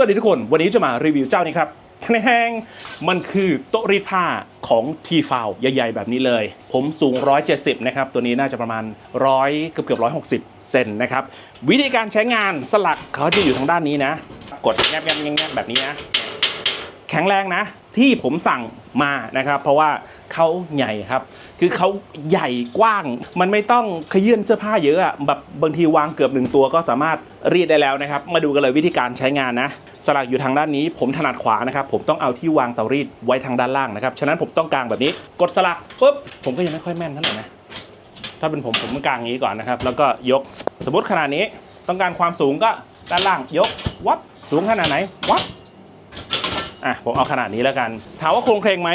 วัสดีทุกคน วันนี้จะมารีวิวเจ้านี้ครับแห้งมันคือโต๊ะรีดผ้าของทีฟาวใหญ่ ๆ แบบนี้เลย ผมสูง 170 นะครับ ตัวนี้น่าจะประมาณ 100 เกือบเกือบ160 เซนนะครับ วิธีการใช้งานสลักเขาจะอยู่ทางด้านนี้นะ กดแงบแงบแงบแงบแบบนี้นะ แข็งแรงนะ ที่ผมสั่งมานะครับ เพราะว่าเขาใหญ่ครับ คือเขาใหญ่กว้าง มันไม่ต้องขยื่นเสื้อผ้าเยอะอะแบบบางทีวางเกือบหนึ่งตัวก็สามารถรีดได้แล้วนะครับ มาดูกันเลยวิธีการใช้งานนะสลักอยู่ทางด้านนี้ ผมถนัดขวานะครับ ผมต้องเอาที่วางเตารีดไว้ทางด้านล่างนะครับฉะนั้นผมต้องกางแบบนี้ กดสลักปุ๊บผมก็ยังไม่ค่อยแม่นเท่าไหร่นะถ้าเป็นผมผมกางอย่างนี้ก่อนนะครับ แล้วก็ยกสมมติขนาดนี้ต้องการความสูงก็ด้านล่างยกวับสูงขนาดไหนวับ อะผมเอาขนาดนี้แล้วกัน ถามว่าโครงเคลงไหม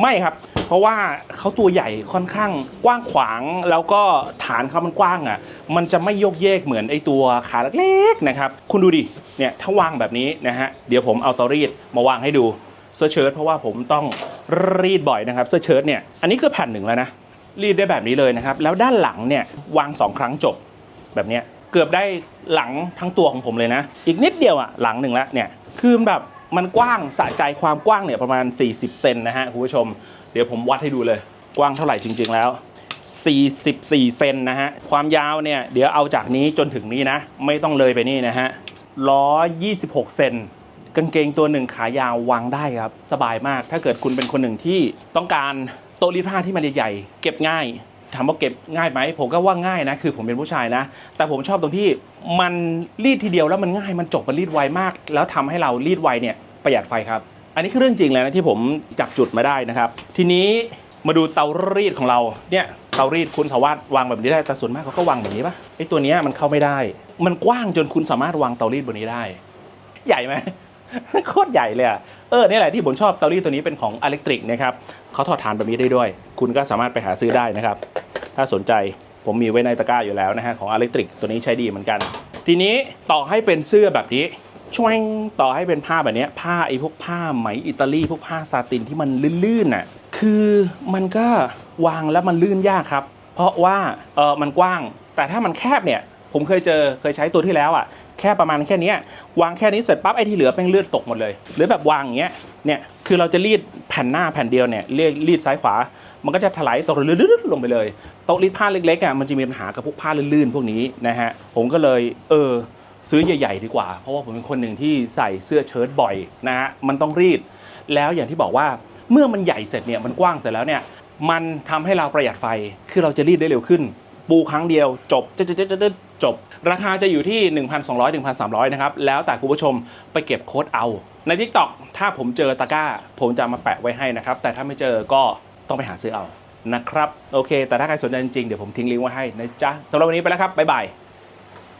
ไม่ครับ เพราะว่าเขาตัวใหญ่ค่อนข้างกว้างขวางแล้วก็ฐานเขามันกว้างอะ มันจะไม่โยกเยกเหมือนไอตัวขาเล็กๆนะครับ คุณดูดิเนี่ยถ้าวางแบบนี้นะฮะเดี๋ยวผมเอาเตารีดมาวางให้ดูเสื้อเชิ้ตเพราะว่าผมต้องรีดบ่อยนะครับเสื้อเชิ้ตเนี่ยอันนี้คือแผ่นหนึ่งแล้วนะรีดได้แบบนี้เลยนะครับ แล้วด้านหลังเนี่ยวางสองครั้งจบแบบเนี้ยเกือบได้หลังทั้งตัวของผมเลยนะ อีกนิดเดียวอะหลังหนึ่งแล้วเนี่ยคือแบบ มันกว้างสะใจความกว้างเนี่ยประมาณ 40 เซนนะฮะคุณผู้ชม เดี๋ยวผมวัดให้ดูเลย กว้างเท่าไหร่จริง ๆ แล้ว 44 เซนนะฮะ ความยาวเนี่ยเดี๋ยวเอาจากนี้จนถึงนี้นะ ไม่ต้องเลยไปนี่นะฮะ126 เซนกางเกงตัวหนึ่งขายาววางได้ครับ สบายมาก ถ้าเกิดคุณเป็นคนหนึ่งที่ต้องการโต๊ะรีดผ้าที่มันใหญ่ๆเก็บง่าย ถามว่าเก็บง่ายไหมผมก็ว่าง่ายนะ คือผมเป็นผู้ชายนะ แต่ผมชอบตรงที่มันรีดทีเดียวแล้วมันง่ายมันจบมันรีดไวมาก แล้วทำให้เรารีดไวเนี่ยประหยัดไฟครับ อันนี้คือเรื่องจริงเลยนะที่ผมจับจุดมาได้นะครับ ทีนี้มาดูเตารีดของเราเนี่ยเตารีดคุณสามารถวางแบบนี้ได้แต่ส่วนมากเขาก็วางแบบนี้ปะไอตัวนี้มันเข้าไม่ได้ มันกว้างจนคุณสามารถวางเตารีดบนนี้ได้ ใหญ่ไหมโคตรใหญ่เลยอะเออนี่แหละที่ผมชอบเตารีดตัวนี้เป็นของอเล็กทริกนะครับเขาถอดฐานแบบนี้ได้ด้วย คุณก็สามารถไปหาซื้อได้นะครับ ถ้าสนใจผมมีไว้ในตะกร้าอยู่แล้วนะฮะของอเล็กทริกตัวนี้ใช้ดีเหมือนกัน ทีนี้ต่อให้เป็นเสื้อแบบนี้ช่วงต่อให้เป็นผ้าแบบนี้ผ้าไอ้พวกผ้าไหมอิตาลีพวกผ้าซาตินที่มันลื่นๆน่ะคือมันก็วางแล้วมันลื่นยากครับ เพราะว่าเออมันกว้าง แต่ถ้ามันแคบเนี่ย ผมเคยเจอเคยใช้ตัวที่แล้วอะแค่ประมาณแค่นี้วางแค่นี้เสร็จปั๊บไอ้ที่เหลือแม่งเลือดตกหมดเลย หรือแบบวางอย่างเงี้ยเนี่ยคือเราจะรีดแผ่นหน้าแผ่นเดียวเนี่ยเรียกรีดซ้ายขวา มันก็จะถลายตกลื่นๆลงไปเลยโต๊ะรีดผ้าเล็กๆอะมันจะมีปัญหากับพวกผ้าลื่นๆพวกนี้นะฮะผมก็เลยเออซื้อใหญ่ ๆ ดีกว่า เพราะว่าผมเป็นคนหนึ่งที่ใส่เสื้อเชิ้ตบ่อยนะฮะมันต้องรีด แล้วอย่างที่บอกว่าเมื่อมันใหญ่เสร็จเนี่ยมันกว้างเสร็จแล้วเนี่ยมันทำให้เราประหยัดไฟคือเราจะรีดได้เร็วขึ้น ปูครั้งเดียวจบจะจะจะจะจบ ราคาจะอยู่ที่ 1,200 1,300 นะครับ แล้วแต่คุณผู้ชมไปเก็บโค้ดเอา ใน TikTok ถ้าผมเจอตะก้า ผมจะมาแปะไว้ให้นะครับ แต่ถ้าไม่เจอก็ต้องไปหาซื้อเอานะครับ โอเค แต่ถ้าใครสนใจจริงๆ เดี๋ยวผมทิ้งลิงก์ไว้ให้นะจ๊ะสำหรับวันนี้ไปแล้วครับ บ๊ายบาย